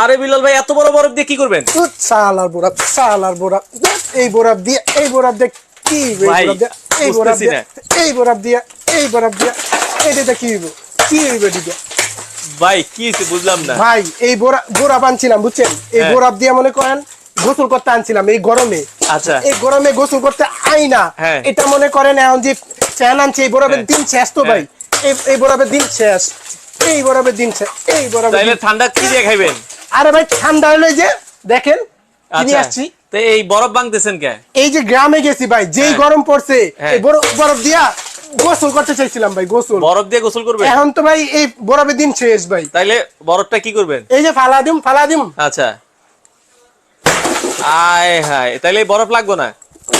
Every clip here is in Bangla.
আরে বিলাল ভাই এত বড় বরফ দিয়ে কি করবেন? সালার সালার বোরাব ধ্যাৎ, এই বোরাব দিয়ে এই বোরাব দিয়ে কি এই বোরাব দিয়ে এই বুঝতেছি দিয়ে এই বোরাব দিয়ে এটা কি হইব? কি হইব এটা ভাই কি বুঝলাম না। ভাই এই বোরা বুঝছেন? এই হ্যাঁ। দিয়ে মনে করেন গোসল করতে আনছিলাম এই গরমে। আচ্ছা। এই গরমে গোসল করতে আই না। হ্যাঁ। এটা মনে করেন এখন যে ফ্যান আনছে এই বরফের হ্যাঁ। দিন শেষ তো ভাই। এই বরফের দিন শেষ। এই বরফের দিন শেষ। এই তাইলে ঠান্ডা কি দিয়ে খাইবেন? আরে ভাই ঠান্ডা হলে যে দেখেন কিনে আচ্ছা। আসছি। তো এই বরফ ভাঙতেছেন কে? এই যে গ্রামে গেছি ভাই যেই হ্যাঁ। গরম পড়ছে হ্যাঁ। এই বরফ বরফ দিয়া গোসল করতে চাইছিলাম ভাই গোসল। বরফ দিয়ে গোসল করবেন? এখন তো ভাই এই বরফের দিন শেষ ভাই। তাইলে বরফটা কি করবেন? এই যে ফালা দিম ফালা দিম। আচ্ছা। আয় হায় তাইলে বরফ লাগবে না?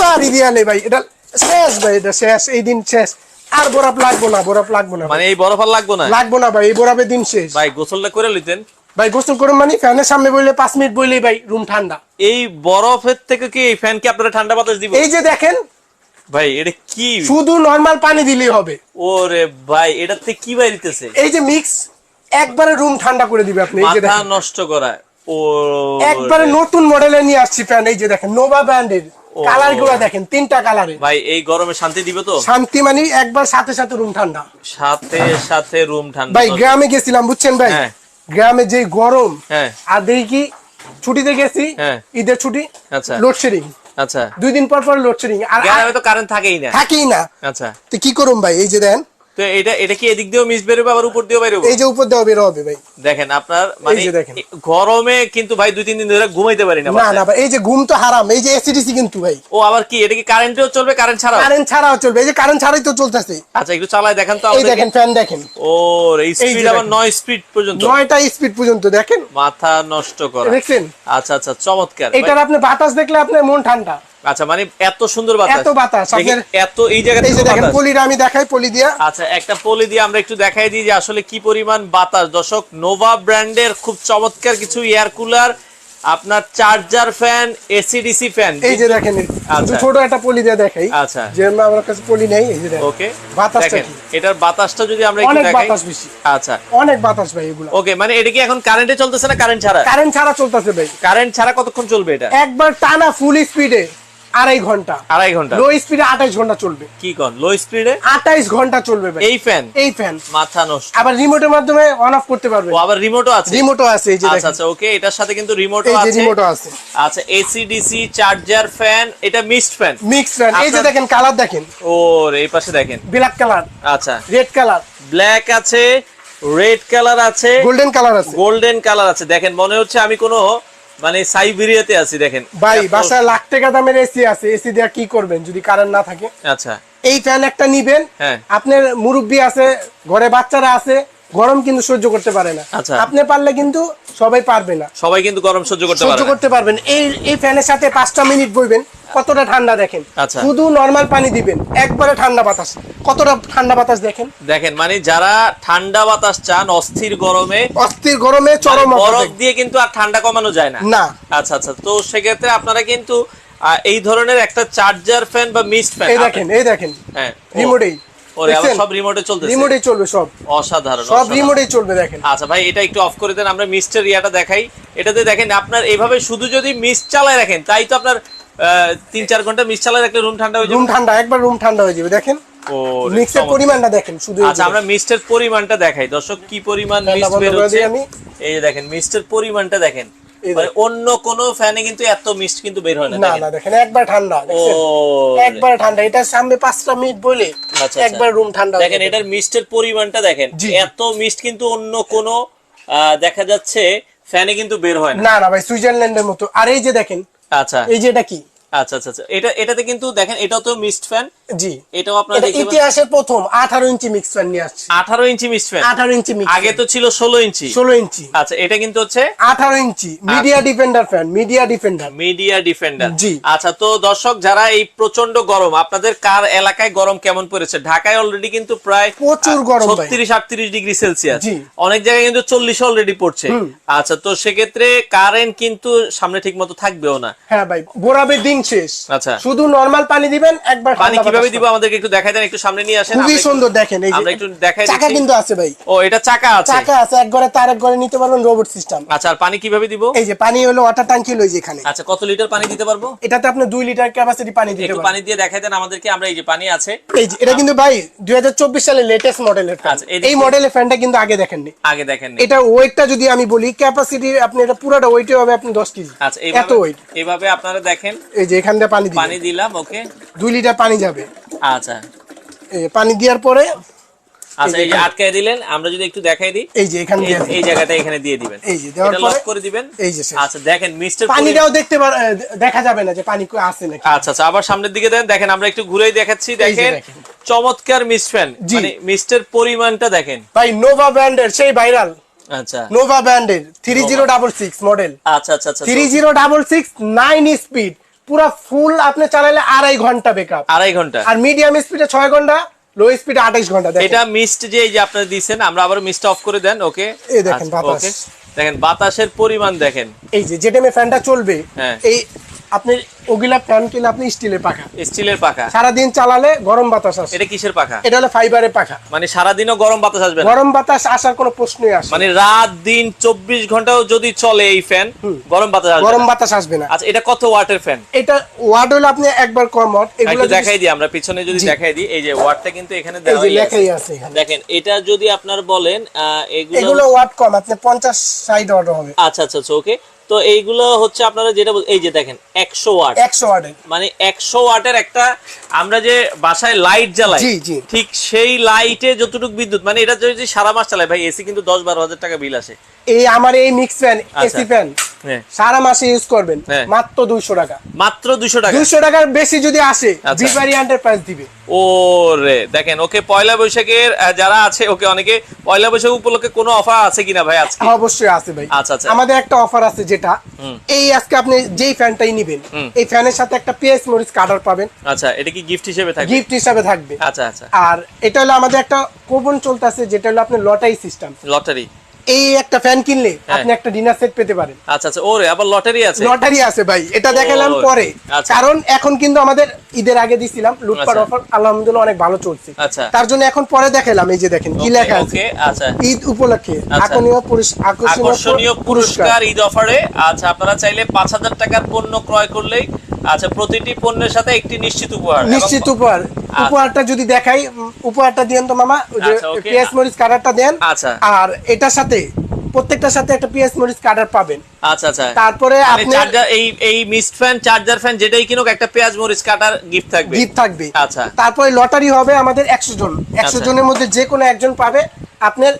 বাড়ি দিয়ালে ভাই এটা শেষ ভাই এটা শেষ এই দিন শেষ। আর বরফ লাগবো না বরফ লাগবো না মানে এই বরফ আর লাগবে না? লাগবো না ভাই এই বরফের দিন শেষ। ভাই গোসলটা করে লইতেন। ভাই গোসল করুন মানে ফ্যানের সামনে বললে পাঁচ মিনিট বললেই ভাই রুম ঠান্ডা। এই বরফের থেকে কি এই ফ্যান কি আপনারা ঠান্ডা বাতাস দিব এই যে দেখেন ভাই এটা কি? শুধু নর্মাল পানি দিলেই হবে। ওরে ভাই থেকে কি বাইরিতেছে এই যে মিক্স একবারে রুম ঠান্ডা করে দিবে আপনি এই যে মাথা দেখেন। নষ্ট করা। ও একবারে নতুন মডেলের নিয়ে আসছি ফ্যান এই যে দেখেন নোভা ব্র্যান্ডের কালারগুলো দেখেন তিনটা কালারে ভাই এই গরমে শান্তি দিবে তো? শান্তি মানে একবার সাথে সাথে রুম ঠান্ডা। সাথে সাথে রুম ঠান্ডা ভাই গ্রামে গেছিলাম বুঝছেন ভাই? হ্যাঁ। গ্রামে যে গরম হ্যাঁ। আর দেখি কি ছুটিতে গেছি হ্যাঁ। ঈদের ছুটি আচ্ছা। লোডশেডিং আচ্ছা। দুই দিন পর পর লোডশেডিং আর গ্রামে তো কারেন্ট থাকেই না। থাকেই না। আচ্ছা। তো কি করুম ভাই? এই যে দেন তো এটা এটা কি এদিক দিয়েও মিস বেরোবে আবার উপর দিয়েও বেরোবে? এই যে উপর বের হবে ভাই। দেখেন আপনার মানে গরমে কিন্তু ভাই দুই তিন দিন ধরে ঘুমাইতে পারি না না না এই যে ঘুম তো হারাম এই যে এসিডিসি কিন্তু ভাই। ও আবার কি এটা কি কারেন্টেও চলবে কারেন্ট ছাড়াও? কারেন্ট ছাড়াও চলবে এই যে কারেন্ট ছাড়াই তো চলতেছে। আচ্ছা একটু চালায় দেখান তো এই দেখেন ফ্যান দেখেন। ও এই স্পিড আবার স্পিড পর্যন্ত। নয়টা স্পিড পর্যন্ত দেখেন। মাথা নষ্ট করা। দেখছেন? আচ্ছা আচ্ছা চমৎকার। এটার আপনি বাতাস দেখলে আপনার মন ঠান্ডা। আচ্ছা মানে এত সুন্দর বাতাস। এত বাতাস, এত এই জায়গা এই থেকে দেখেন। পলিটা আমি দেখাই পলি দিয়া। আচ্ছা একটা পলি দিয়ে আমরা একটু দেখাই দিই যে আসলে কি পরিমাণ বাতাস। দর্শক নোভা ব্র্যান্ডের খুব চমৎকার কিছু এয়ার কুলার আপনার charger fan AC DC fan এই যে দেখেন আচ্ছা। ছোট একটা পলি দিয়ে দেখাই আচ্ছা। যে আমার কাছে পলি নেই এই যে দেখেন। ওকে বাতাসটা এটার বাতাসটা যদি আমরা একটু অনেক দেখাই। বাতাস বেশি। আচ্ছা। অনেক বাতাস ভাই এগুলো। ওকে মানে এটা কি এখন কারেন্টে চলতেছে না কারেন্ট ছাড়া? কারেন্ট ছাড়া চলতেছে ভাই। কারেন্ট ছাড়া কতক্ষণ চলবে এটা? একবার টানা ফুল স্পিডে আড়াই ঘণ্টা। আড়াই ঘণ্টা। লো স্পিডে আঠাইশ ঘণ্টা চলবে। কি কন? লো স্পিডে আঠাইশ ঘণ্টা চলবে এই ফ্যান এই ফ্যান মাথা নষ্ট। আবার রিমোটের মাধ্যমে অন অফ করতে পারবে। আবার রিমোটও আছে? রিমোটও আছে এই যে আচ্ছা আচ্ছা ওকে এটার সাথে কিন্তু রিমোটও আছে। রিমোটও আছে। আচ্ছা এসি ডিসি চার্জার ফ্যান এটা মিক্সড ফ্যান মিক্স ফ্যান এই যে দেখেন কালার দেখেন। ও এই পাশে দেখেন। ব্ল্যাক কালার আচ্ছা। রেড কালার ব্ল্যাক আছে রেড কালার আছে। গোল্ডেন কালার আছে। গোল্ডেন কালার আছে। দেখেন মনে হচ্ছে আমি কোনো মানে সাইবেরিয়াতে আছি দেখেন। ভাই বাসায় লাখ টাকা দামের এসি আছে এসি দিয়ে কি করবেন যদি কারেন্ট না থাকে? আচ্ছা। এই ফ্যান একটা নিবেন হ্যাঁ। আপনার মুরব্বী আছে ঘরে বাচ্চারা আছে গরম কিন্তু সহ্য করতে পারে না। আচ্ছা। আপনি পারলে কিন্তু সবাই পারবে না। সবাই কিন্তু গরম সহ্য করতে সহ্য করতে পারবেন। এই এই ফ্যানের সাথে পাঁচটা মিনিট বইবেন। কতটা ঠান্ডা দেখেন? আচ্ছা। শুধু নর্মাল পানি দিবেন। একবারে ঠান্ডা বাতাস। কতটা ঠান্ডা বাতাস দেখেন? দেখেন মানে যারা ঠান্ডা বাতাস চান অস্থির গরমে অস্থির গরমে চরম মানে বরফ দিয়ে কিন্তু আর ঠান্ডা কমানো যায় না। না। আচ্ছা আচ্ছা। তো সেক্ষেত্রে আপনারা কিন্তু এই ধরনের একটা চার্জার ফ্যান বা মিক্সড ফ্যান এই দেখেন এই দেখেন। হ্যাঁ রিমোটেই ওরে আবার সব রিমোটে চলতেছে। রিমোটেই চলবে সব। অসাধারণ সব। রিমোটেই চলবে দেখেন। আচ্ছা ভাই এটা একটু অফ করে দেন আমরা মিস্টার ইয়াটা দেখাই। এটাতে দেখেন আপনার এইভাবে শুধু যদি মিস চালায় রাখেন তাই তো আপনার তিন চার ঘণ্টা মিস চালায় রাখলে রুম ঠান্ডা হয়ে রুম যাবে ঠান্ডা একবার রুম ঠান্ডা হয়ে যাবে দেখেন। মিক্সের পরিমাণটা দেখেন শুধু আচ্ছা আমরা মিস্টের পরিমাণটা দেখাই। দর্শক কি পরিমাণ ফ্যানটা বের হচ্ছে? এই যে দেখেন মিস্টের পরিমাণটা দেখেন। মানে অন্য কোন ফ্যানে কিন্তু এত মিস্ট কিন্তু বের হয় না না না দেখেন একবার ঠান্ডা ও একবার ঠান্ডা এটা সামনে মিনিট বলে আচ্ছা, আচ্ছা। একবার রুম ঠান্ডা হয়ে দেখেন যাবে। এটার মিস্টের পরিমাণটা দেখেন। এত মিস্ট কিন্তু অন্য কোন দেখা যাচ্ছে ফ্যানে কিন্তু বের হয় না। না না ভাই সুইজারল্যান্ডের মতো। আর এই যে দেখেন আচ্ছা। এই যে এটা কি? আচ্ছা আচ্ছা আচ্ছা। এটা এটাতে কিন্তু দেখেন এটাও তো মিস্ট ফ্যান জি। এটাও আপনারা এটা দেখতে ইতিহাসের প্রথম আঠারো ইঞ্চি মিক্স ফ্যান নিয়ে আসছে। আঠারো ইঞ্চি মিস্ট ফ্যান আঠারো ইঞ্চি মিক্স আগে তো ছিল ষোলো ইঞ্চি। ষোলো ইঞ্চি। আচ্ছা এটা কিন্তু হচ্ছে আঠারো ইঞ্চি। Media defender fan media defender media defender জি। আচ্ছা তো দর্শক যারা এই প্রচণ্ড গরম আপনাদের কার এলাকায় গরম কেমন পড়েছে? ঢাকায় অলরেডি কিন্তু প্রায় প্রচুর গরম ভাই। ছত্রিশ আটত্রিশ ডিগ্রি সেলসিয়াস। জি। অনেক জায়গায় কিন্তু চল্লিশ অলরেডি পড়ছে। আচ্ছা তো সেক্ষেত্রে কারেন্ট কিন্তু সামনে ঠিক মতো থাকবেও না। হ্যাঁ ভাই বোরাবের দিন শেষ আচ্ছা। শুধু নরমাল পানি দিবেন একবার পানি কীভাবে দিব? আমাদেরকে একটু দেখাই দেন একটু সামনে নিয়ে আসেন। খুবই সুন্দর দেখেন এই যে আমরা একটু দেখাই চাকা কিন্তু আছে ভাই। ও এটা চাকা আছে। চাকা আছে এক ঘরে তার এক ঘরে নিতে পারবেন রোবট সিস্টেম আচ্ছা আর পানি কীভাবে দিব? এই যে পানি হলো ওয়াটার ট্যাঙ্কি হলো এই যে এখানে। আচ্ছা কত লিটার পানি দিতে পারব? এটাতে আপনি দুই লিটার ক্যাপাসিটি পানি দিতে পারবেন। পানি দিয়ে দেখাই দেন আমাদেরকে আমরা এই যে পানি আছে। এই যে এটা কিন্তু ভাই দুই সালের লেটেস্ট মডেলের ফ্যান এই মডেলের ফ্যানটা কিন্তু আগে দেখেননি। আগে দেখেন নি। এটা ওয়েটটা যদি আমি বলি ক্যাপাসিটি আপনি এটা পুরোটা ওয়েটে হবে আপনি দশ কেজি। আচ্ছা এত ওয়েট এইভাবে আপনারা দেখেন। এই যে এখান দিয়ে পানি পানি দিলাম ওকে। দুই লিটার পানি যাবে। আচ্ছা। পানি দেওয়ার পরে আচ্ছা এই যে আটকায় দিলেন আমরা যদি একটু দেখাই দিই। এই যে এখান এই- জায়গাটা এখানে দিয়ে দিবেন। এই যে দেওয়ার পরে করে দিবেন। এই যে আচ্ছা দেখেন মিস্টার পানিটাও দেখতে দেখা যাবে না যে পানি আছে নাকি। আচ্ছা আচ্ছা আবার সামনের দিকে দেন। দেখেন আমরা একটু ঘুরেই দেখাচ্ছি। দেখেন। চমৎকার মিস্ট ফ্যান। জি। মানে মিস্টের পরিমাণটা দেখেন। ভাই নোভা ব্র্যান্ডের সেই ভাইরাল আচ্ছা। নোভা ব্র্যান্ডের three zero double six model আচ্ছা আচ্ছা আচ্ছা three zero double six nine speed পুরো ফুল আপনি চালালে আড়াই ঘণ্টা বেকআপ আড়াই ঘণ্টা। আর মিডিয়াম স্পিডে ছয় ঘণ্টা লো স্পিডে আঠাইশ ঘণ্টা এটা মিস্ট যে এই যে আপনারা দিচ্ছেন আমরা আবার মিস্ট অফ করে দেন ওকে এই দেখেন বাতাস। দেখেন বাতাসের পরিমাণ দেখেন। এই যে টাইমে ফ্যানটা চলবে হ্যাঁ। এই আপনি ওগুলা ফ্যান কিনলে আপনি স্টিলের পাখা। স্টিলের পাখা। সারাদিন চালালে গরম বাতাস আসে। এটা কিসের পাখা? এটা হলো ফাইবারের পাখা। মানে সারাদিনও গরম বাতাস আসবে না? গরম বাতাস আসার কোনো প্রশ্নই আসে মানে রাত দিন চব্বিশ ঘন্টাও যদি চলে এই ফ্যান গরম বাতাস আসবে গরম বাতাস আসবে না। আচ্ছা এটা কত ওয়াটের ফ্যান এটা ওয়ার্ড হলো আপনি একবার কম ওয়াট। এগুলো দেখাই দিই আমরা পিছনে যদি দেখাই দিই এই যে ওয়াটটা কিন্তু এখানে এই দেওয়াই যে আছে। লেখাই আছে দেখেন এটা যদি আপনার বলেন এগুলো ওয়াট কম আপনি পঞ্চাশ ষাট ওয়াট হবে। আচ্ছা আচ্ছা আচ্ছা ওকে তো এইগুলো হচ্ছে আপনারা যেটা এই যে দেখেন একশো ওয়াট। একশো ওয়াট। মানে একশো ওয়াটের একটা আমরা যে বাসায় লাইট জ্বালাই জি, জি। ঠিক সেই লাইটে যতটুকু বিদ্যুৎ মানে এটা যদি সারা মাস চালায় ভাই এসি কিন্তু দশ বারো হাজার টাকা বিল আসে। এই আমার এই মিক্স ফ্যান এসি ফ্যান হ্যাঁ। সারা মাসে ইউজ করবেন। হ্যাঁ। মাত্র দুইশো টাকা। মাত্র দুশো টাকা? দুইশো টাকার বেশি যদি আসে আচ্ছা। বিপারি এন্টারপ্রাইজ দিবে। ও রে দেখেন ওকে পয়লা বৈশাখের যারা আছে ওকে অনেকে পয়লা বৈশাখ উপলক্ষে কোনো অফার আছে কিনা ভাই আজকে? অবশ্যই আছে ভাই। আচ্ছা, আচ্ছা। আমাদের একটা অফার আছে যেটা এই আজকে আপনি যেই ফ্যানটাই নিবেন এই ফ্যানের সাথে একটা পিএস মরিচ কাটার পাবেন। আচ্ছা এটা কি গিফট হিসেবে থাকবে? গিফট হিসাবে থাকবে। আচ্ছা আচ্ছা। আর এটা হলো আমাদের একটা কোপন চলতেছে যেটা হলো আপনার লটারি সিস্টেম লটারি এই একটা ফ্যান কিনলে হ্যাঁ। আপনি একটা ডিনার সেট পেতে পারেন আচ্ছা আচ্ছা ওরে আবার লটারি আছে লটারি আছে ভাই এটা দেখালাম পরে আচ্ছা। কারণ এখন কিন্তু আমাদের ঈদের আগে দিছিলাম লুটপাট আচ্ছা। অফার আলহামদুলিল্লাহ অনেক ভালো চলছে আচ্ছা। তার জন্য এখন পরে দেখালাম এই যে দেখেন কি লেখা আছে আচ্ছা ঈদ উপলক্ষে আচ্ছা। আকর্ষণীয় পুরস- আকর্ষণীয় পুরস্কার ঈদ অফারে আচ্ছা আপনারা চাইলে পাঁচ হাজার টাকার পণ্য ক্রয় করলেই আচ্ছা প্রতিটি পণ্যের সাথে একটি নিশ্চিত উপহার। নিশ্চিত উপহার। উপহারটা যদি দেখাই উপহারটা দেন তো মামা আচ্ছা। পিএস মরিচ কাটারটা দেন। আচ্ছা। আর এটার সাথে প্রত্যেকটার সাথে একটা পিএস মরিচ কাটার পাবেন। আচ্ছা আচ্ছা। তারপরে মানে আপনি এই এই মিস্ট ফ্যান চার্জার ফ্যান যেটাই কিনুক একটা পেঁয়াজ মরিচ কাটার গিফট থাকবে। গিফট থাকবে। আচ্ছা। তারপরে লটারি হবে আমাদের একশো জন। একশো আচ্ছা। জনের মধ্যে যে কোনো একজন পাবে আপনার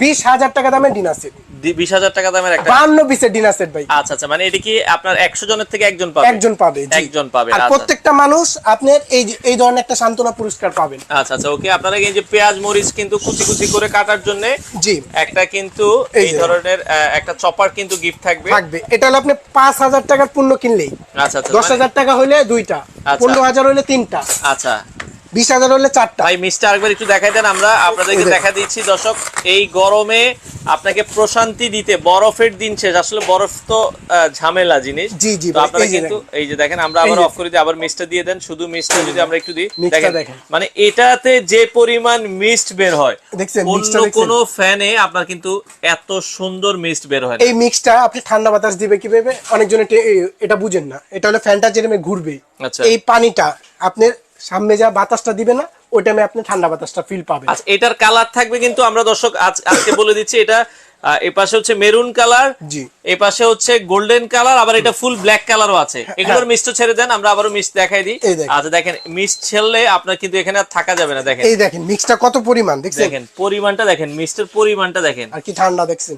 বিশ হাজার টাকা দামের ডিনার সেট। বিশ হাজার টাকা দামের একটা বান্ন পিসের ডিনার সেট ভাই। আচ্ছা আচ্ছা মানে এটা কি আপনার একশো জনের থেকে একজন পাবে? একজন পাবে একজন পাবে, আর আচ্ছা। প্রত্যেকটা মানুষ আপনার এই এই ধরনের একটা সান্ত্বনা পুরস্কার পাবেন। আচ্ছা আচ্ছা ওকে আপনারা এই যে পেঁয়াজ মরিচ কিন্তু কুচি কুচি করে কাটার জন্য জি। একটা কিন্তু এই ধরনের একটা চপার কিন্তু গিফট থাকবে। থাকবে। এটা হলো আপনি পাঁচ হাজার টাকার পণ্য কিনলেই। আচ্ছা আচ্ছা দশ মানে- হাজার টাকা হলে দুইটা আচ্ছা। পনেরো হাজার হলে তিনটা। আচ্ছা। বিশ হাজার হলে চারটা। ভাই মিস্টার আরেকবার একটু দেখাই দেন আমরা। আপনাদেরকে দেখা দিচ্ছি দর্শক এই গরমে আপনাকে প্রশান্তি দিতে বরফের দিন শেষ। আসলে বরফ তো ঝামেলা জিনিস। জি, জি আপনারা কিন্তু। এই যে দেখেন আমরা আবার অফ করে দিই আবার মিস্টটা দিয়ে দেন। শুধু মিস্টটা যদি আমরা একটু দিই দেখেন। মানে এটাতে যে পরিমাণ মিস্ট বের হয় অন্য কোনো ফ্যানে আপনার কিন্তু এত সুন্দর মিস্ট বের হয় এই মিক্সটা আপনি ঠান্ডা বাতাস দিবে কীভাবে? অনেকজনে এটা বুঝেন না। এটা হলো ফ্যানটা যেরকম ঘুরবে। আচ্ছা। এই পানিটা আপনার সামনে যা বাতাসটা দিবে না ওই টাইমে আপনি ঠান্ডা বাতাসটা ফিল পাবেন। আচ্ছা এটার কালার থাকবে কিন্তু আমরা দর্শক আজ আজকে বলে দিচ্ছি এটা আহ, এ পাশে হচ্ছে মেরুন কালার জি। এ পাশে হচ্ছে গোল্ডেন কালার আবার এটা ফুল ব্ল্যাক কালারও আছে। এগুলোর মিস্ট ছেড়ে দেন আমরা আবারও মিস্ট দেখাই দিই। আচ্ছা দেখেন মিস্ট ছেড়লে আপনার কিন্তু এখানে আর থাকা যাবে না দেখেন। এই দেখেন মিক্সটা কত পরিমাণ দেখছেন? দেখেন পরিমাণটা দেখেন মিস্টের পরিমাণটা দেখেন। আর কি ঠান্ডা দেখছেন?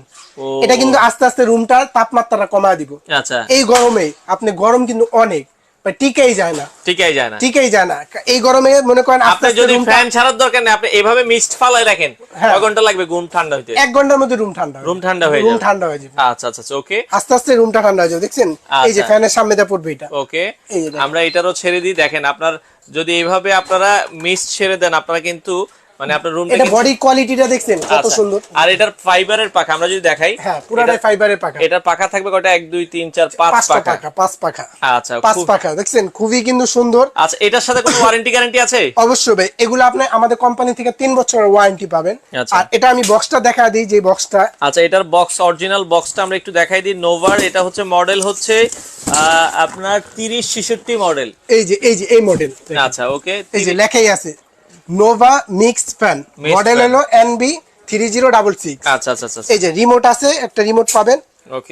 এটা কিন্তু আস্তে আস্তে রুমটার তাপমাত্রাটা কমায় দিব। আচ্ছা। এই গরমে আপনি গরম কিন্তু অনেক টিকেই যায় না। ঠিকই যায় না। টিকেই যায় না। এই গরমে মনে করেন আপনি যদি ফ্যান ছাড়ার দরকার নেই আপনি এভাবে মিস্ট ফালাই রাখেন হ্যাঁ। কয় ঘণ্টা লাগবে ঠান্ডা হইতে? এক ঘণ্টার মধ্যে রুম ঠান্ডা রুম ঠান্ডা হয়ে রুম ঠান্ডা হয়ে যাবে। আচ্ছা আচ্ছা ওকে আস্তে আস্তে রুমটা ঠান্ডা হয়ে যাবে দেখছেন? এই যে আচ্ছা। ফ্যানের সামনে পড়বে এটা। ওকে। আমরা এটারও ছেড়ে দিই দেখেন আপনার যদি এইভাবে আপনারা মিস্ট ছেড়ে দেন আপনারা কিন্তু মানে আপনার রুম এটা বডি কোয়ালিটিটা দেখছেন কত সুন্দর। আর এটার ফাইবারের পাখা আমরা যদি দেখাই হ্যাঁ পুরাটাই ফাইবারের পাখা। এটার পাখা থাকবে কয়টা? এক দুই তিন চার পাঁচ পাঁচটা পাখা। পাঁচ পাখা। আচ্ছা পাঁচ পাখা দেখছেন? খুবই কিন্তু সুন্দর। আচ্ছা এটার সাথে কোনো ওয়ারেন্টি গ্যারান্টি আছে? অবশ্যই ভাই এগুলো আপনি আমাদের কোম্পানি থেকে তিন বছরের ওয়ারেন্টি পাবেন। আচ্ছা। আর এটা আমি বক্সটা দেখা দিই যে বক্সটা আচ্ছা এটার বক্স অরিজিনাল বক্সটা আমরা একটু দেখাই দিই। নোভার এটা হচ্ছে মডেল হচ্ছে আহ, আপনার তিরিশ ছেষট্টি মডেল এই যে এই যে এই মডেল আচ্ছা ওকে এই যে লেখাই আছে। Nova mixed fan model. হলো N B three zero double six আচ্ছা আচ্ছা আচ্ছা এই যে রিমোট আছে একটা রিমোট পাবেন।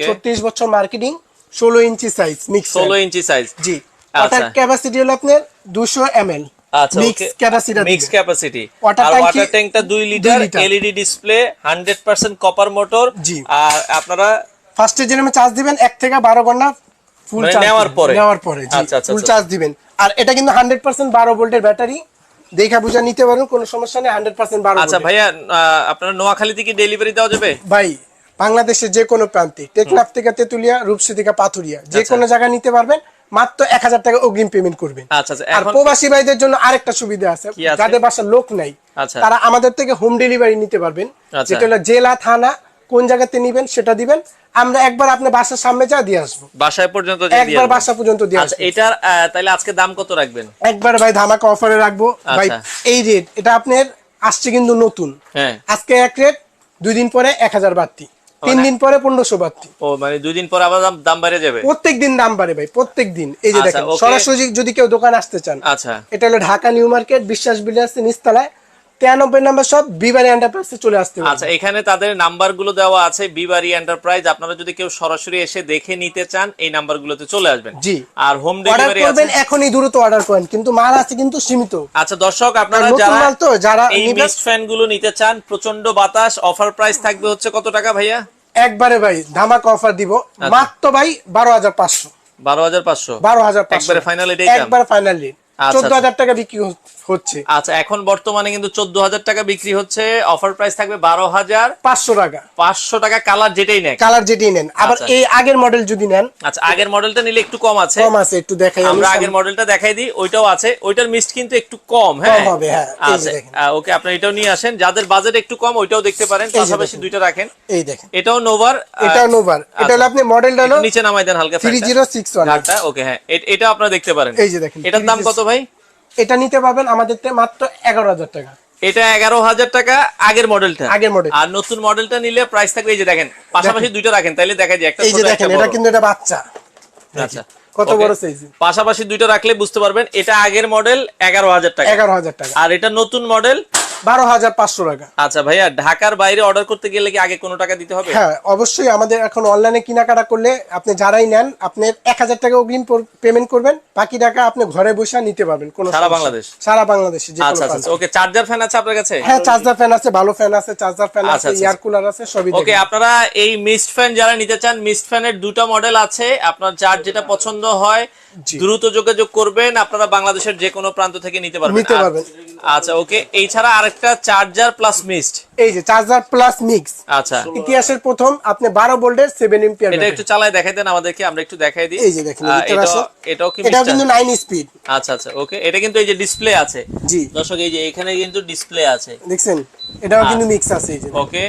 ছত্রিশ বছর মার্কেটিং ষোলো ইঞ্চি সাইজ মিক্স ষোলো ইঞ্চি সাইজ জি। আচ্ছা। ক্যাপাসিটি হলো আপনার দুশো এম এল আচ্ছা mix capacity mix capacity Water আর ওয়াটার ট্যাঙ্কটা 2 দুই litre litre. LED display 100% copper motor. আর আপনারা ফার্স্টে যেরকম চার্জ দিবেন এক থেকে ঘণ্টা ফুল মানে চার্জ নেওয়ার পরে? নেওয়ার পরে আচ্ছা, আচ্ছা, ফুল আচ্ছা। চার্জ দিবেন। আর এটা কিন্তু হান্ড্রেড পার্সেন্ট বারো ভোল্টের ব্যাটারি দেখা বুঝা নিতে পারেন কোনো সমস্যা নেই হান্ড্রেড পার্সেন্ট বারো আচ্ছা ভাইয়া আপনারা নোয়াখালী থেকে ডেলিভারি দেওয়া যাবে ভাই বাংলাদেশের যে কোনো প্রান্তে টেকনাফ থেকে তেতুলিয়া রূপসী থেকে পাথুরিয়া যে আচ্ছা। কোনো জায়গায় নিতে পারবেন মাত্র এক হাজার টাকা অগ্রিম পেমেন্ট করবেন আচ্ছা আচ্ছা আর প্রবাসী ভাইদের জন্য আরেকটা সুবিধা আছে যাদের বাসার লোক নাই। তারা আমাদের থেকে হোম ডেলিভারি নিতে পারবেন। যেটা হলো জেলা থানা কোন জায়গাতে নিবেন সেটা দিবেন। আমরা একবার আপনার বাসার সামনে যা দিয়ে আসব। বাসায় পর্যন্ত একবার বাসা পর্যন্ত দিয়ে আচ্ছা আসব। এটার তাহলে আজকে দাম কত রাখবেন? একবার ভাই ধামাকা অফারে রাখব। ভাই আচ্ছা। এই রেট এটা আপনার আসছে কিন্তু নতুন। হ্যাঁ। আজকে এক রেট দুই দিন পরে এক হাজার বাড়তি। তিন মানে- দিন পরে পনেরোশো বাড়তি। ও মানে দুই দিন পর আবার দাম বেড়ে যাবে? প্রত্যেক দিন দাম বাড়ে ভাই প্রত্যেক দিন। এই যে আচ্ছা, দেখেন সরাসরি যদি কেউ দোকান আসতে চান আচ্ছা। এটা হলো ঢাকা নিউ মার্কেট বিশ্বাস বিলাস নিচতলায়। তিরানব্বই নাম্বার সব বিবারি এন্টারপ্রাইজে চলে আসতে। আচ্ছা এখানে তাদের নাম্বারগুলো দেওয়া আছে বিবারি এন্টারপ্রাইজ আপনারা যদি কেউ সরাসরি এসে দেখে নিতে চান এই নাম্বারগুলোতে চলে আসবেন। জি। আর হোম ডেলিভারি করবেন এখনই দ্রুত অর্ডার করেন কিন্তু মাল আছে কিন্তু সীমিত। আচ্ছা দর্শক আপনারা যারা তো যারা এই মিক্সড ফ্যানগুলো নিতে চান প্রচণ্ড বাতাস অফার প্রাইস থাকবে হচ্ছে কত টাকা ভাইয়া? একবারে ভাই ধামাকা অফার দিব। আচ্ছা। মাত্র ভাই বারো হাজার পাঁচশো। বারো হাজার পাঁচশো। বারো হাজার একবারে দাম? একবার ফাইনাল চোদ্দ হাজার টাকা বিক্রি হচ্ছে। আচ্ছা এখন বর্তমানে কিন্তু চোদ্দ হাজার টাকা বিক্রি হচ্ছে। অফার প্রাইস থাকবে বারো হাজার। পাঁচশো টাকা। পাঁচশো টাকা কালার যেটাই নেয় কালার যেটি নেন। আবার আচ্ছা। এই আগের মডেল যদি নেন আচ্ছা আগের মডেলটা নিলে একটু কম আছে। কম আছে একটু দেখাই। আমরা আগের মডেলটা দেখাই দিই ওইটাও আছে। ওইটার মিস্ট কিন্তু একটু কম হ্যাঁ? হবে, হ্যাঁ। এই যে আচ্ছা দেখেন। ওকে আপনি এটাও নিয়ে আসেন। যাদের বাজেট একটু কম ওইটাও দেখতে পারেন। পাশাপাশি দুইটা রাখেন। এই দেখেন। এটাও নোভার এটাও নোভার এটা হলো আপনি মডেলটা নিচে নামাই দেন হালকা থ্রি জিরো সিক্স ওয়ান ঘাটটা ওকে হ্যাঁ। এটা আপনারা দেখতে পারেন। এই যে দেখেন, এটার দাম কত ভাই? এটা নিতে পারবেন আমাদের মাত্র এগারো হাজার টাকা। এটা এগারো হাজার টাকা আগের মডেলটা। আগের মডেল। আর নতুন মডেলটা নিলে প্রাইস থাকবে এই যে দেখেন পাশাপাশি দুইটা রাখেন তাইলে দেখা যায় একটা এই যে দেখেন এটা কিন্তু এটা বাচ্চা। আচ্ছা। কত বড় সাইজ পাশাপাশি দুইটা রাখলে বুঝতে পারবেন এটা আগের মডেল এগারো হাজার টাকা। এগারো হাজার টাকা। আর এটা নতুন মডেল বারো হাজার পাঁচশো টাকা। আচ্ছা ভাইয়া ঢাকার বাইরে অর্ডার করতে গেলে কি আগে কোনো টাকা দিতে হবে? হ্যাঁ অবশ্যই আমাদের এখন অনলাইনে কেনাকাটা করলে আপনি যারাই নেন আপনি এক হাজার টাকা অগ্রিম পেমেন্ট করবেন বাকি টাকা আপনি ঘরে বসে নিতে পারবেন কোনো সারা বাংলাদেশ? সারা বাংলাদেশে আচ্ছা আচ্ছা ওকে চার্জার ফ্যান আছে আপনার কাছে? হ্যাঁ চার্জার ফ্যান আছে ভালো ফ্যান আছে চার্জার ফ্যান আচ্ছা, আছে আচ্ছা, এয়ার কুলার আছে সবই ওকে আপনারা এই মিস্ট ফ্যান যারা নিতে চান মিস্ট ফ্যানের দুটো মডেল আছে আপনার যার যেটা পছন্দ হয়। দ্রুত যোগাযোগ করবেন আপনারা বাংলাদেশের যে কোনো প্রান্ত থেকে নিতে পারবেন। নিতে পারবেন। আচ্ছা ওকে। এই ছাড়া আরেকটা চার্জার প্লাস মিস্ট এই যে চার্জার প্লাস মিক্স। আচ্ছা। ইতিহাসের প্রথম আপনি বারো ভোল্টের সেভেন এম্পিয়ার এটা একটু চালায় দেখাই দেন আমাদেরকে আমরা একটু দেখাই দিই। এই যে দেখেন, ভিতরে এটাও কি মিস্টার? কিন্তু নাইন স্পিড আচ্ছা আচ্ছা ওকে। এটা কিন্তু এই যে ডিসপ্লে আছে। জি। দর্শক এই যে এখানে কিন্তু ডিসপ্লে আছে। দেখছেন? এটাও কিন্তু মিক্স আছে এই যে ওকে।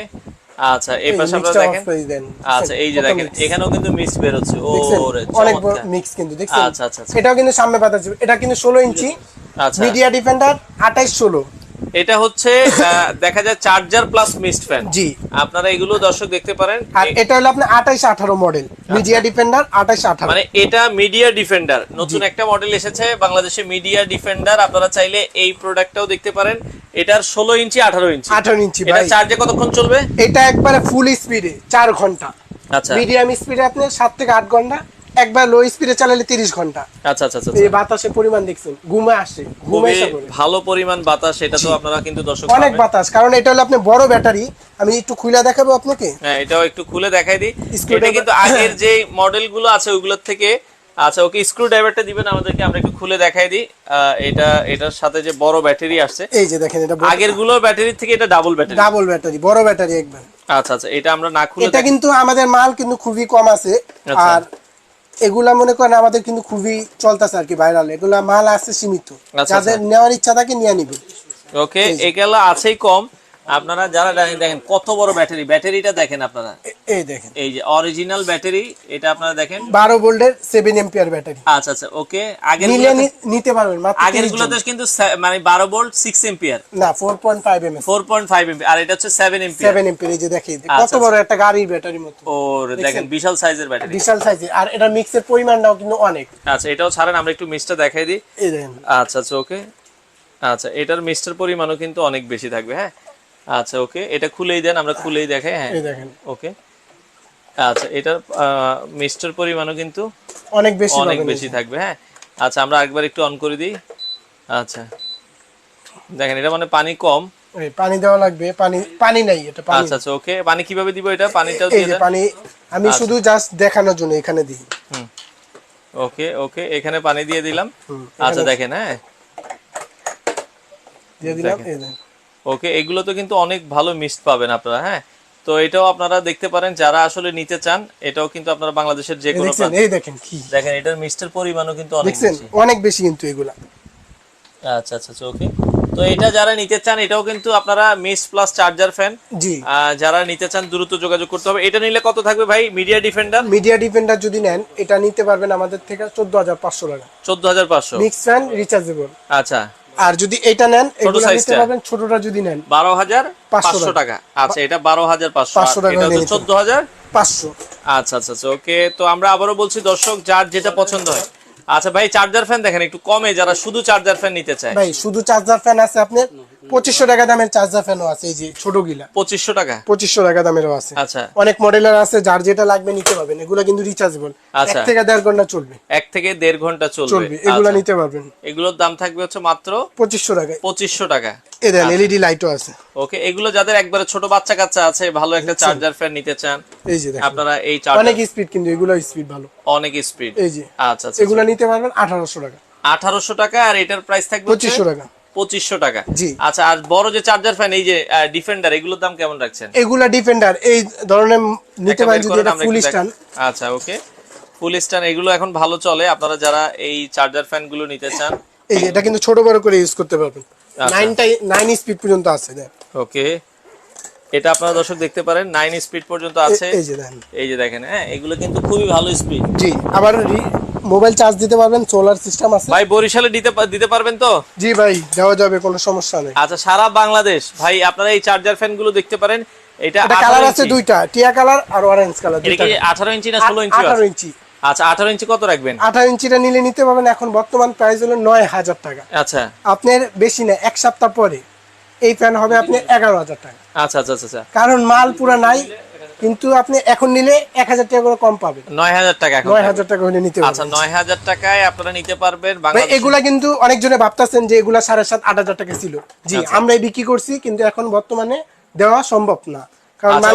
আচ্ছা এই পাশে আপনারা দেখেন। আচ্ছা এই যে দেখেন এখানেও কিন্তু মিক্স বের হচ্ছে ও রে অনেক বড় মিক্স কিন্তু দেখছেন? আচ্ছা, আচ্ছা, আচ্ছা। এটাও কিন্তু সামনে পাতা এটা কিন্তু ষোলো ইঞ্চি। আচ্ছা। মিডিয়া ডিফেন্ডার আঠাইশ ষোলো। এটা হচ্ছে দেখা যায় চার্জার প্লাস মিস্ট ফ্যান জি। আপনারা এগুলো দর্শক দেখতে পারেন। আর এটা হলো আপনার আঠাইশ আঠারো মডেল মিডিয়া ডিফেন্ডার আঠাইশ আঠারো। মানে এটা মিডিয়া ডিফেন্ডার নতুন একটা মডেল এসেছে বাংলাদেশে মিডিয়া ডিফেন্ডার আপনারা চাইলে এই প্রোডাক্টটাও দেখতে পারেন। এটার ষোলো ইঞ্চি আঠারো ইঞ্চি। আঠারো ইঞ্চি এটা চার্জে কতক্ষণ চলবে? এটা একবারে ফুল স্পিডে চার ঘণ্টা। আচ্ছা। মিডিয়াম স্পিডে আপনি সাত থেকে আট ঘণ্টা একবার লো স্পিডে চালালে তিরিশ ঘণ্টা। আচ্ছা আচ্ছা আচ্ছা এই বাতাসের পরিমাণ দেখছেন ঘুমে আসে ঘুমে ভালো পরিমাণ বাতাস সেটা তো আপনারা কিন্তু দর্শক অনেক বাতাস কারণ এটা হলো আপনি বড় ব্যাটারি। আমি একটু খুলে দেখাবো আপনাকে। হ্যাঁ এটাও একটু খুলে দেখাই দিই। এটা কিন্তু আগের যে মডেলগুলো আছে ওইগুলোর থেকে আচ্ছা ওকে স্ক্রু ড্রাইভারটা দিবেন আমাদেরকে আমরা একটু খুলে দেখাই দিই। এটা এটার সাথে যে বড় ব্যাটারি আসছে। এই যে দেখেন এটা আগেরগুলো ব্যাটারির থেকে এটা ডাবল ব্যাটারি। ডাবল ব্যাটারি বড় ব্যাটারি একবার। আচ্ছা আচ্ছা এটা আমরা না খুলে এটা কিন্তু আমাদের মাল কিন্তু খুবই কম আছে। আচ্ছা। আর এগুলা মনে করেন আমাদের কিন্তু খুবই চলতেছে আর কি ভাইরাল এগুলা মাল আছে সীমিত। আচ্ছা, যাদের নেওয়ার ইচ্ছা থাকে নিয়ে নিবে। ওকে এগুলা আছেই কম। আপনারা যারা দেখেন দেখেন কত বড় ব্যাটারি ব্যাটারিটা দেখেন আপনারা। এই দেখেন। এই যে অরিজিনাল ব্যাটারি এটা আপনারা দেখেন। বারো ভোল্টের সেভেন এম্পিয়ার ব্যাটারি। আচ্ছা আচ্ছা ওকে। নিলে নিতে পারবেন মাত্র আগের 30 গুলোতে কিন্তু মানে বারো ভোল্ট সিক্স এম্পিয়ার না four point five M four point five ampere আর এটা হচ্ছে সেভেন এম্পিয়ার সেভেন এম্পিয়ার এই যে দেখি কত আচ্ছা, বড় একটা গাড়ির ব্যাটারি মতো। ওর দেখেন বিশাল সাইজের ব্যাটারি। বিশাল সাইজের আর এটা মিক্সের পরিমাণটাও কিন্তু অনেক। আচ্ছা এটাও ছাড়েন আমরা একটু মিক্সটা দেখাই দিই। এই দেখেন। আচ্ছা আচ্ছা ওকে। আচ্ছা এটার মিক্সটার পরিমাণও কিন্তু অনেক বেশি থাকবে হ্যাঁ? আচ্ছা ওকে এটা খুলেই দেন আমরা খুলেই দেখাই হ্যাঁ। এই দেখেন। ওকে আচ্ছা এটার মিক্সটার পরিমাণও কিন্তু অনেক বেশি অনেক বেশি থাকবে হ্যাঁ। আচ্ছা আমরা একবার একটু অন করে দিই। আচ্ছা। দেখেন এটা মানে পানি কম। পানি দেওয়া লাগবে পানি পানি নাই এটা পানি। আচ্ছা আচ্ছা ওকে পানি কীভাবে দিব এটা? পানিটাও দিয়ে দেন। পানি আমি আচ্ছা। শুধু জাস্ট দেখানোর জন্য এখানে দিই। ওকে ওকে এখানে পানি দিয়ে দিলাম। আচ্ছা দেখেন হ্যাঁ। দিয়ে দিলাম এই দেখেন। ওকে এগুলো তো কিন্তু অনেক ভালো মিক্সড পাবেন আপনারা হ্যাঁ? তো এটাও আপনারা দেখতে পারেন যারা আসলে নিতে চান এটাও কিন্তু আপনারা বাংলাদেশের যে কোনো এই দেখেন কি। দেখেন এটার মিক্সটার পরিমাণও কিন্তু অনেক বেশি। অনেক বেশি কিন্তু এগুলা। আচ্ছা আচ্ছা আচ্ছা ওকে। তো এটা যারা নিতে চান এটাও কিন্তু আপনারা মিস প্লাস চার্জার ফ্যান। জি। যারা নিতে চান দ্রুত যোগাযোগ করতে হবে। এটা নিলে কত থাকবে ভাই মিডিয়া ডিফেন্ডার? মিডিয়া ডিফেন্ডার যদি নেন এটা নিতে পারবেন আমাদের থেকে চোদ্দ হাজার পাঁচশো টাকা। চোদ্দ হাজার পাঁচশো। মিক্স ফ্যান রিচার্জেবল আচ্ছা। আর যদি এটা নেন এগুলো নিতে পারবেন ছোটটা যদি নেন বারো হাজার পাঁচশো পাঁচশো টাকা। আচ্ছা এটা বারো হাজার পাঁচশো। টাকা এটা হলে হচ্ছে নিতে চোদ্দ হাজার? পাঁচশো। আচ্ছা আচ্ছা আচ্ছা ওকে। তো আমরা আবারও বলছি দর্শক যার যেটা পছন্দ হয়। আচ্ছা ভাই চার্জার ফ্যান দেখেন একটু কমে যারা শুধু চার্জার ফ্যান নিতে চায়। ভাই শুধু চার্জার ফ্যান আছে আপনার? পঁচিশশো টাকা দামের চার্জার ফ্যানও আছে এই যে ছোট গিলা। পঁচিশশো টাকা? পঁচিশশো টাকা দামেরও আছে। আচ্ছা। অনেক মডেলের আছে যার যেটা লাগবে নিতে পারবেন এগুলো কিন্তু রিচার্জেবল এক আচ্ছা। থেকে দেড় ঘণ্টা চলবে। এক থেকে দেড় ঘণ্টা চলবে। এগুলো আচ্ছা। নিতে পারবেন। এগুলোর দাম থাকবে হচ্ছে মাত্র পঁচিশশো টাকায়। পঁচিশশো টাকা। এ দেন এলইডি লাইটও আছে। ওকে এগুলো যাদের একবারে ছোট বাচ্চা কাচ্চা আছে ভালো একটা চার্জার ফ্যান নিতে চান এই যে আপনারা এই চার্জার অনেক স্পিড কিন্তু এগুলো স্পিড ভালো। অনেক স্পিড এই যে। আচ্ছা আচ্ছা এগুলো নিতে পারবেন আঠারোশো টাকা। আঠারোশো টাকা আর এটার প্রাইস থাকবে পঁচিশশো টাকা। পঁচিশশো টাকা। জি। আচ্ছা আর বড় যে চার্জার ফ্যান এই যে ডিফেন্ডার এগুলোর দাম কেমন রাখছেন? এগুলা ডিফেন্ডার এই ধরনের নিতে পারেন যদি এটা ফুল স্ট্যান্ড আচ্ছা ওকে ফুল স্ট্যান্ড এগুলো এখন ভালো চলে। আপনারা যারা এই চার্জার ফ্যানগুলো নিতে চান এই এটা কিন্তু ছোট বড় করে ইউজ করতে পারবেন। আচ্ছা। নাইনটাই নাইন স্পিড পর্যন্ত আছে ওকে এটা আপনারা দর্শক দেখতে পারেন নাইন স্পিড পর্যন্ত আছে। এই যে দেখেন এই যে দেখেন হ্যাঁ এগুলো কিন্তু খুবই ভালো স্পিড জি আবার মোবাইল চার্জ দিতে পারবেন সোলার সিস্টেম আছে। ভাই বরিশালে দিতে দিতে পারবেন তো? জি ভাই দেওয়া যাবে কোনো সমস্যা নেই। আচ্ছা সারা বাংলাদেশ ভাই আপনারা এই চার্জার ফ্যানগুলো দেখতে পারেন। এটা কালার আছে। দুইটা টিয়া কালার আর অরেঞ্জ কালার এটা কি আঠারো ইঞ্চি না ষোলো ইঞ্চি আঠারো আছে? ইঞ্চি। আচ্ছা আঠারো ইঞ্চি কত রাখবেন? আঠারো ইঞ্চিটা নিলে নিতে পারবেন এখন বর্তমান প্রাইস হলো নয় হাজার টাকা। আচ্ছা। আপনার বেশি না এক সপ্তাহ পরে। এই ফ্যান হবে আপনি এগারো হাজার টাকা। আচ্ছা আচ্ছা আচ্ছা আচ্ছা। কারণ মাল পুরা নাই কিন্তু আপনি এখন নিলে এক হাজার টাকা করে কম পাবেন। নয় হাজার টাকা এখন নয় হাজার টাকা হলে নিতে আচ্ছা নয় হাজার টাকায় আপনারা নিতে পারবেন এগুলা কিন্তু অনেকজনে ভাবতেছেন যে এগুলা সাড়ে সাত আট হাজার টাকা ছিল। জি আচ্ছা। আমরাই বিক্রি করছি কিন্তু এখন বর্তমানে দেওয়া সম্ভব না। আচ্ছা,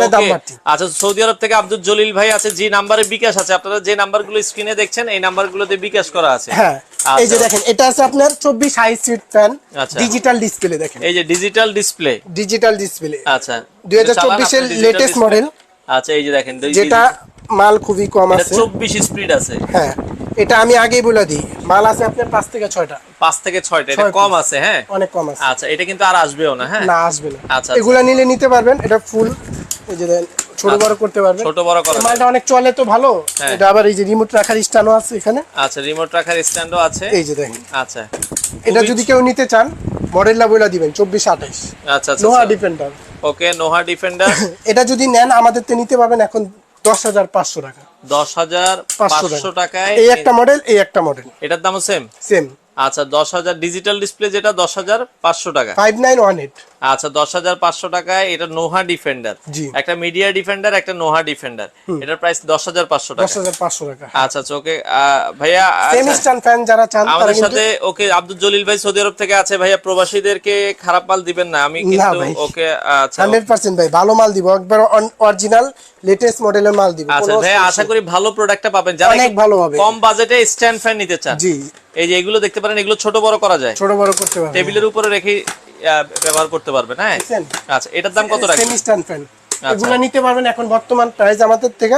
আচ্ছা সৌদি আরব থেকে আব্দুল জলিল ভাই আছে যে নাম্বারে বিকাশ আছে। আপনারা যে নাম্বারগুলো স্ক্রিনে দেখছেন এই নাম্বারগুলোতে বিকাশ করা আছে। হ্যাঁ এই যে আচ্ছা। দেখেন এটা আছে আপনার চব্বিশ high speed fan. Digital display দেখেন। এই যে ডিজিটাল ডিসপ্লে ডিজিটাল ডিসপ্লে আচ্ছা। দুই হাজার চব্বিশের লেটেস্ট মডেল আচ্ছা এই যে দেখেন যেটা মাল খুবই কম আছে। চব্বিশ স্পিড আছে। হ্যাঁ এটা আমি আগেই বলে দিই। মাল আছে আপনার পাঁচ থেকে ছয়টা। পাঁচ থেকে ছয়টা এটা কম আছে হ্যাঁ? অনেক কম আছে। আচ্ছা এটা কিন্তু আর আসবেও না হ্যাঁ? না আসবে না। আচ্ছা, এগুলা নিলে নিতে পারবেন এটা ফুল এই যে দেখেন, ছোট বড় করতে পারবেন। ছোট বড় করা মালটা অনেক চলে তো ভালো হ্যাঁ। এটা আবার এই যে রিমোট রাখার স্ট্যান্ডও আছে এখানে। আচ্ছা রিমোট রাখার স্ট্যান্ডও আছে। এই যে দেখেন। আচ্ছা। এটা যদি কেউ নিতে চান মডেলটা বলে দিবেন চব্বিশ আঠাইশ আচ্ছা আচ্ছা লোহা ডিফেন্ডার ওকে নোহা ডিফেন্ডার। এটা যদি নেন আমাদের তে নিতে পারবেন এখন দশ হাজার পাঁচশো টাকা। দশ হাজার পাঁচশো পাঁচশো টাকা। টাকায় এই একটা মডেল এই একটা মডেল এটার দাম সেম সেম আচ্ছা দশ হাজার ডিজিটাল ডিসপ্লে যেটা দশ হাজার পাঁচশো টাকা। ফাইভ নাইন ওয়ান এইট আচ্ছা দশ হাজার পাঁচশো টাকায় এটা নোহা ডিফেন্ডার। একটা মিডিয়া ডিফেন্ডার একটা নোহা ডিফেন্ডার। এটার প্রাইস দশ হাজার পাঁচশো দশ টাকা হাজার পাঁচশো টাকা। আচ্ছা আচ্ছা ওকে ভাইয়া আচ্ছা, ফ্যান যারা চান আমাদের সাথে ওকে আব্দুল জলিল ভাই সৌদি আরব থেকে আছে। ভাইয়া প্রবাসীদেরকে খারাপ মাল দিবেন না। আমি কিন্তু ওকে আচ্ছা হান্ড্রেড পার্সেন্ট ভাই ভালো মাল দিব। একবার অরিজিনাল লেটেস্ট মডেলের মাল দিব। আচ্ছা ভাই আশা করি ভালো প্রোডাক্টটা পাবেন। যারা অনেক ভালো হবে। কম বাজেটে স্ট্যান্ড ফ্যান নিতে চান। জি। এই যে এগুলো দেখতে পারেন এগুলো ছোট বড় করা যায়। ছোট বড় করতে পারবেন। টেবিলের উপরে রেখে ব্যবহার করতে পারবেন হ্যাঁ? আচ্ছা এটার দাম কত রাখবেন সেমি স্ট্যান্ড ফ্যান। এগুলো নিতে পারবেন এখন বর্তমান প্রাইস আমাদের থেকে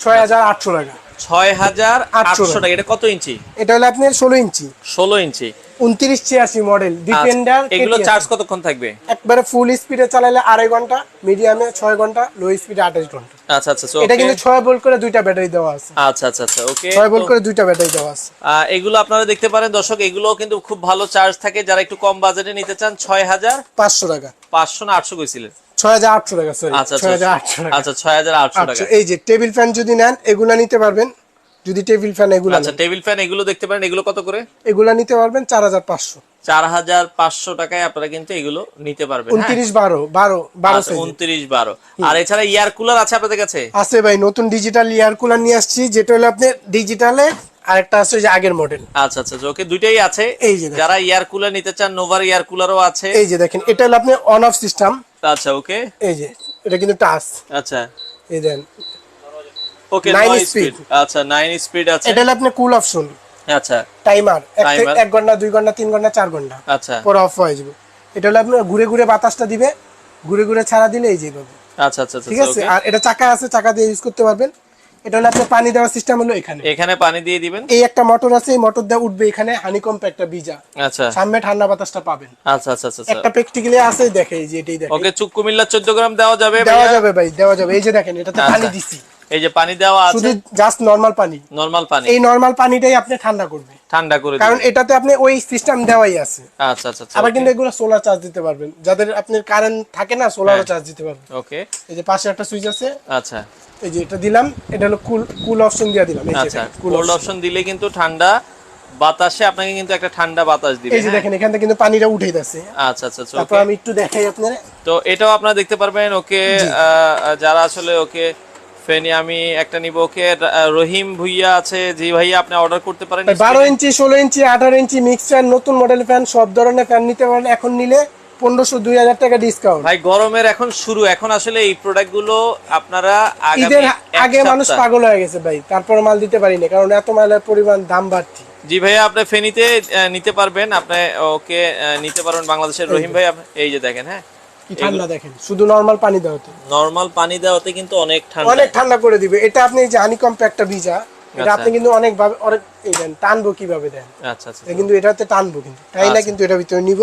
ছয় হাজার আটশো টাকা ছয় হাজার আটশো টাকা। এটা কত ইঞ্চি? এটা হলো আপনার ষোলো ইঞ্চি। ষোলো ইঞ্চি। উনত্রিশ ছিয়াশি মডেল ডিফেন্ডার আচ্ছা, এগুলো চার্জ কতক্ষণ থাকবে? একবারে ফুল স্পিডে চালালে আড়াই ঘণ্টা মিডিয়ামে ছয় ঘণ্টা লো স্পিডে আঠাশ ঘণ্টা। আচ্ছা আচ্ছা এটা কিন্তু ছয় ভোল্ট করে দুইটা ব্যাটারি দেওয়া আছে। আচ্ছা আচ্ছা আচ্ছা ওকে ছয় ভোল্ট করে দুইটা ব্যাটারি দেওয়া আছে। এগুলো আপনারা দেখতে পারেন দর্শক এগুলো কিন্তু খুব ভালো চার্জ থাকে। যারা একটু কম বাজেটে নিতে চান ছয় হাজার পাঁচশো টাকা। পাঁচশো না আটশো কইছিলেন। ছয় হাজার আটশো টাকা সরি আচ্ছা ছয় হাজার আচ্ছা আটশো টাকা। আচ্ছা টাকা আচ্ছা এই যে টেবিল ফ্যান যদি নেন এগুলা নিতে পারবেন। যদি টেবিল ফ্যান এগুলা আচ্ছা টেবিল ফ্যান এগুলো দেখতে পারেন এগুলো কত করে? এগুলা নিতে পারবেন চার হাজার পাঁচশো। চার হাজার পাঁচশো টাকায় আপনারা কিন্তু এগুলো নিতে পারবেন হ্যাঁ? উনত্রিশ বারো বারো বারো আচ্ছা, size এর। উনত্রিশ বারো। আর এছাড়া ইয়ার কুলার আছে আপনাদের কাছে? আছে ভাই নতুন ডিজিটাল ইয়ার কুলার নিয়ে আসছি যেটা হলো আপনার ডিজিটালে আরেকটা আছে ওই যে আগের মডেল। আচ্ছা আচ্ছা ওকে দুইটাই আছে। এই যে যারা ইয়ার কুলার নিতে চান নোভার ইয়ার কুলারও আছে। এই যে দেখেন এটা হলো আপনার অন অফ সিস্টেম আচ্ছা ওকে এই যে এটা কিন্তু টাচ। আচ্ছা। এই দেন। ওকে Nine স্পিড আচ্ছা নাইন স্পিড আছে। এটা হলো আপনার কুল অপশন আচ্ছা। টাইমার। এক ঘণ্টা দুই ঘণ্টা তিন ঘণ্টা চার ঘণ্টা। আচ্ছা। পরে অফ হয়ে যাবে। এটা হলো আপনার ঘুরে ঘুরে বাতাসটা দিবে। ঘুরে ঘুরে ছাড়া দিলে এই যে আচ্ছা আচ্ছা আচ্ছা ঠিক আছে? আর এটা চাকা আছে চাকা দিয়ে ইউজ করতে পারবেন। এটা হলো আপনার পানি দেওয়ার সিস্টেম হলো এখানে। এখানে পানি দিয়ে দিবেন? এই একটা মোটর আছে এই মোটর দিয়ে উঠবে এখানে হানিকম্প একটা বীজা। আচ্ছা। সামনে ঠান্ডা বাতাসটা পাবেন। আচ্ছা আচ্ছা আচ্ছা একটা প্র্যাকটিক্যালি আছে দেখে এই যে এটাই দেখে। ওকে চুক কুমিল্লা চোদ্দ গ্রাম দেওয়া যাবে দেওয়া যাবে ভাই দেওয়া যাবে। এই যে দেখেন এটাতে আচ্ছা। পানি দিছি। এই যে পানি দেওয়া আছে শুধু জাস্ট নরমাল পানি। নরমাল পানি। এই নরমাল পানিটাই আপনি ঠান্ডা করবে ঠান্ডা করে কারণ এটাতে আপনি ওই সিস্টেম দেওয়াই আছে। আচ্ছা আচ্ছা আচ্ছা আবার কিন্তু এগুলো সোলার চার্জ দিতে পারবেন। যাদের আপনার কারেন্ট থাকে না সোলারও হ্যাঁ। চার্জ দিতে পারবেন। ওকে এই যে পাশে একটা সুইচ আছে। আচ্ছা। এই যে এটা দিলাম এটা হলো কুল কুল অপশন দিয়ে দিলাম। এই যে আচ্ছা কুল অপশন দিলে কিন্তু ঠান্ডা বাতাসে আপনাকে কিন্তু একটা ঠান্ডা বাতাস দিবে এই যে হ্যাঁ? দেখেন এখান থেকে কিন্তু পানিটা উঠে যাচ্ছে। আচ্ছা আচ্ছা আচ্ছা তারপর আমি একটু দেখাই আপনার। তো এটাও আপনারা দেখতে পারবেন ওকে যারা আসলে ওকে ফেনি আমি একটা নিব। ওকে রহিম ভুইয়া আছে। জি ভাইয়া আপনি অর্ডার করতে পারেন বারো ইঞ্চি ষোলো ইঞ্চি আঠারো ইঞ্চি মিক্স ফ্যান নতুন মডেল ফ্যান সব ধরনের ফ্যান নিতে পারেন। এখন নিলে পনেরোশো দুই হাজার টাকা ডিসকাউন্ট ভাই গরমের এখন শুরু। এখন আসলে এই প্রোডাক্টগুলো আপনারা ঈদের আগে মানুষ পাগল হয়ে গেছে ভাই। তারপর মাল দিতে পারি না কারণ এত মালের পরিমাণ দাম বাড়তি। জি ভাইয়া আপনি ফেনিতে নিতে পারবেন। আপনি ওকে নিতে পারবেন বাংলাদেশের রহিম ভাই এই যে দেখেন হ্যাঁ। ঠান্ডা দেখেন? শুধু নরমাল পানি দেওয়াতে। নরমাল পানি দেওয়াতে কিন্তু অনেক ঠান্ডা। অনেক ঠান্ডা করে দিবে। এটা আপনি যে হানিকম্প একটা ভিজা এটা আচ্ছা। আপনি কিন্তু অনেক ভাবে অনেক দেন টানবো কীভাবে দেন? আচ্ছা আচ্ছা কিন্তু এটাতে টানবো কিন্তু। তাই না কিন্তু এটা ভিতরে নিব।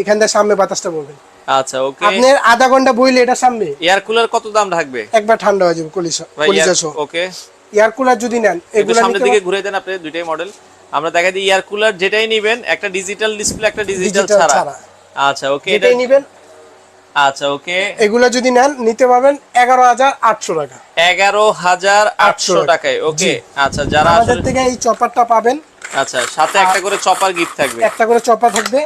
এখান থেকে সামনে বাতাসটা বলবেন। আচ্ছা ওকে। আপনার আধা ঘণ্টা বইলে এটা সামনে। এয়ার কুলার কত দাম থাকবে একবার ঠান্ডা হয়ে যাবে কলিশা ভাই কলিজা ওকে। এয়ার কুলার যদি নেন এগুলো সামনের দিকে ঘুরে দেন আপনি দুইটাই মডেল আমরা দেখা দিই এয়ার কুলার যেটাই নিবেন একটা ডিজিটাল ডিসপ্লে একটা ডিজিটাল ছাড়া। আচ্ছা ওকে এটা যেটাই নিবেন আচ্ছা ওকে। এগুলো যদি নেন নিতে পারবেন এগারো হাজার আটশো টাকা। এগারো হাজার আটশো টাকায় ওকে। আচ্ছা যারা আমাদের থেকে এই চপারটা পাবেন। আচ্ছা সাথে একটা করে চপার গিফট থাকবে। একটা করে চপা থাকবে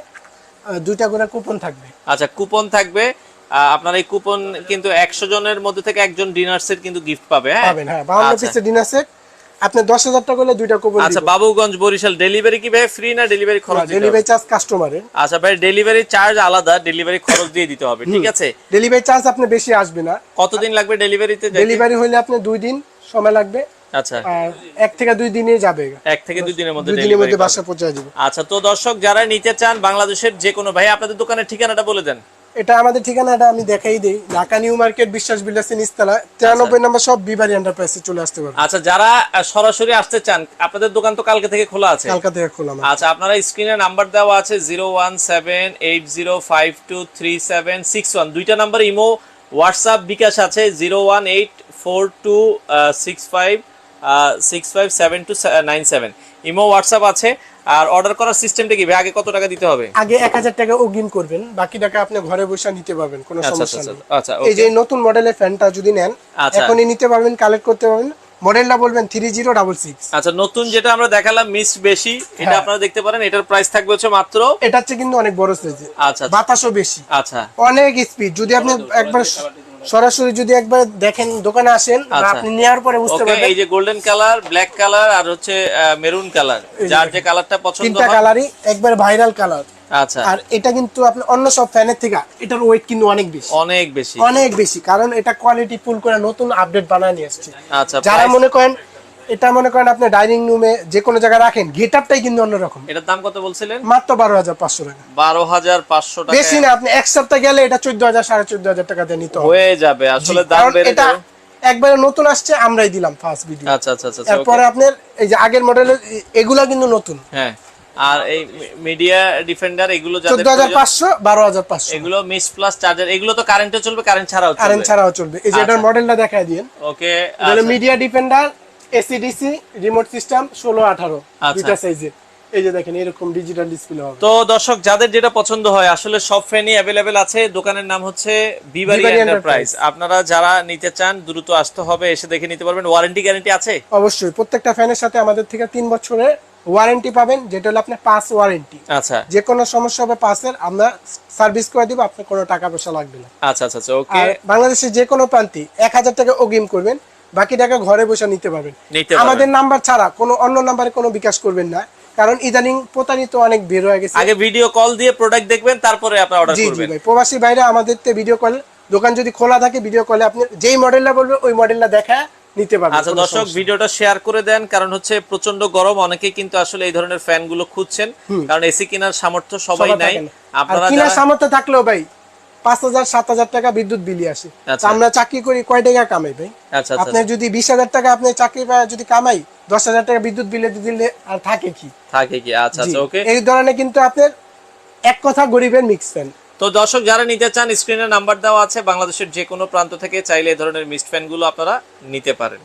দুইটা করে কুপন থাকবে। আচ্ছা কুপন থাকবে। আপনার এই কুপন কিন্তু একশো জনের মধ্যে থেকে একজন ডিনার সেট কিন্তু গিফট পাবে হ্যাঁ? পাবেন হ্যাঁ বাউন্ন আচ্ছা। পিসের ডিনার সেট আপনি দশ হাজার টাকা করলে দুইটা কুপন আচ্ছা বাবুগঞ্জ বরিশাল ডেলিভারি কি ভাই? ফ্রি না ডেলিভারি খরচ? ডেলিভারি চার্জ কাস্টমারের আচ্ছা ভাই ডেলিভারি চার্জ আলাদা ডেলিভারি খরচ দিয়ে দিতে হবে ঠিক আছে? ডেলিভারি চার্জ আপনি বেশি আসবে না। কতদিন লাগবে ডেলিভারিতে ডেলিভারি হলে আপনি দুই দিন সময় লাগবে। আচ্ছা। এক থেকে দুই দিনে যাবে। এক থেকে দুই দিনের মধ্যে দিনের ডেলিভারি মধ্যে বাসা পৌঁছে যাবে আচ্ছা তো দর্শক যারা নিতে চান বাংলাদেশের যে কোনো ভাই আপনাদের দোকানের ঠিকানাটা বলে দেন। এটা আমাদের ঠিকানাটা আমি দেখাই দিই। ঢাকা নিউ মার্কেট বিশ্বাস বিলাসী নিস্তালা তিরানব্বই নম্বর সব বিবারি এন্টারপ্রাইজে চলে আসতে পারবে আচ্ছা যারা সরাসরি আসতে চান আপনাদের দোকান তো কালকে থেকে খোলা আছে? কালকা থেকে খোলা আচ্ছা আপনারা স্ক্রিনে নাম্বার দেওয়া আছে zero one seven eight zero five two three seven six one দুইটা নাম্বার ইমো হোয়াটসঅ্যাপ বিকাশ আছে zero one eight four two six five six five seven two nine seven imo WhatsApp আছে আর অর্ডার করার সিস্টেমটা কি আগে কত টাকা দিতে হবে? আগে এক হাজার টাকা অগ্রিম করবেন বাকি টাকা আপনি ঘরে বসে নিতে পারবেন কোনো আচ্ছা সমস্যা আচ্ছা নেই। আচ্ছা এই যে নতুন মডেলের ফ্যানটা যদি নেন আচ্ছা। এখনই নিতে পারবেন কালেক্ট করতে পারবেন। মডেলটা বলবেন থ্রি জিরো ডাবল সিক্স আচ্ছা নতুন যেটা আমরা দেখালাম মিস্ট বেশি এটা হ্যাঁ। আপনারা দেখতে পারেন এটার প্রাইস থাকবে হচ্ছে মাত্র এটা হচ্ছে কিন্তু অনেক বড় সাইজে আচ্ছা আচ্ছা, বাতাসও বেশি। আচ্ছা। অনেক স্পিড যদি আপনি একবার সরাসরি যদি একবার দেখেন দোকানে আসেন আচ্ছা। আপনি নেওয়ার পরে বুঝতে পারবেন। এই যে গোল্ডেন কালার ব্ল্যাক কালার আর হচ্ছে মেরুন কালার যার যে কালারটা পছন্দ তিনটা কালারই একবার ভাইরাল কালার আচ্ছা। আর এটা কিন্তু আপনি অন্য সব ফ্যানের থেকে এটার ওয়েট কিন্তু অনেক বেশি। অনেক বেশি। অনেক বেশি কারণ এটা কোয়ালিটি ফুল করে নতুন আপডেট বানায় নিয়ে আসছে আচ্ছা যারা মনে করেন এটা মনে করেন আপনি ডাইনিং রুমে যে কোনো জায়গায় রাখেন গেট আপটাই কিন্তু অন্যরকম। এটার দাম কত বলছিলেন? মাত্র বারো হাজার পাঁচশো টাকা। বারো হাজার পাঁচশো টাকা। বেশি না আপনি এক সপ্তাহ গেলে এটা চোদ্দ হাজার সাড়ে চোদ্দ হাজার টাকা দিয়ে নিতে হয়ে যাবে আসলে দাম বেড়ে যাবে। একবারে নতুন আসছে আমরাই দিলাম ফার্স্ট ভিডিও আচ্ছা আচ্ছা আচ্ছা আচ্ছা, এরপরে আপনার এই যে আগের মডেলের এগুলা কিন্তু নতুন। হ্যাঁ আর এই মিডিয়া ডিফেন্ডার এগুলো যাদের চোদ্দ হাজার প্রয়োজন, পাঁচশো বারো হাজার পাঁচশো। এগুলো মিস প্লাস চার্জার এগুলো তো কারেন্টে চলবে কারেন্ট ছাড়াও চলবে। কারেন্ট ছাড়াও চলবে। এই যে এটার আচ্ছা। মডেলটা দেখায় দিন okay media defender AC DC remote system ষোলো আঠারো আচ্ছা। দুইটা সাইজের এই যে দেখেন এরকম ডিজিটাল ডিসপ্লে হবে। তো দর্শক যাদের যেটা পছন্দ হয় আসলে সব ফ্যানই অ্যাভেলেবেল আছে। দোকানের নাম হচ্ছে বিবারি এন্টারপ্রাইজ আপনারা যারা নিতে চান দ্রুত আসতে হবে এসে দেখে নিতে পারবেন। ওয়ারেন্টি গ্যারান্টি আছে? অবশ্যই। প্রত্যেকটা ফ্যানের সাথে আমাদের থেকে তিন বছরের ওয়ারেন্টি পাবেন যেটা হলো আপনার পাঁচ ওয়ারেন্টি আচ্ছা। যে কোনো সমস্যা হবে পাঁচের আমরা সার্ভিস করে দিব আপনার কোনো টাকা পয়সা লাগবে না। আচ্ছা আচ্ছা আচ্ছা ওকে আর বাংলাদেশের যে কোনো প্রান্তে এক হাজার টাকা অগ্রিম করবেন। বাকি টাকা ঘরে বসে নিতে পারবেন। আমাদের নাম্বার ছাড়া কোনো অন্য নাম্বারে কোনো বিকাশ করবেন না। কারণ ইদানিং প্রতারিত অনেক বের হয়ে গেছে। আগে ভিডিও কল দিয়ে প্রোডাক্ট দেখবেন তারপরে আপনি অর্ডার জি জি করবেন। ভাই। প্রবাসী বাইরে আমাদের তে ভিডিও কল দোকান যদি খোলা থাকে ভিডিও কলে আপনি যেই মডেলটা বলবেন ওই মডেলটা দেখা নিতে পারবেন। আচ্ছা দর্শক ভিডিওটা শেয়ার করে দেন কারণ হচ্ছে প্রচণ্ড গরম অনেকেই কিন্তু আসলে এই ধরনের ফ্যানগুলো খুঁজছেন। কারণ এসি কেনার সামর্থ্য সবাই নাই। আপনারা কিনার সামর্থ্য থাকলেও ভাই পাঁচ হাজার সাত হাজার টাকা বিদ্যুৎ বিলি আসে। আচ্ছা। আমরা চাকরি করি কয় টাকা কামাই ভাই? আচ্ছা আচ্ছা যদি বিশ হাজার টাকা আপনি চাকরি যদি কামাই দশ হাজার টাকা বিদ্যুৎ বিলে দিলে আর থাকে কি? থাকে কি? আচ্ছা আচ্ছা ওকে। এই ধরনের কিন্তু আপনার এক কথা গরিবের মিক্স ফ্যান তো দর্শক যারা নিতে চান স্ক্রিনে নাম্বার দেওয়া আছে। বাংলাদেশের যে কোনো প্রান্ত থেকে চাইলে এই ধরনের মিস্ট ফ্যানগুলো আপনারা নিতে পারেন।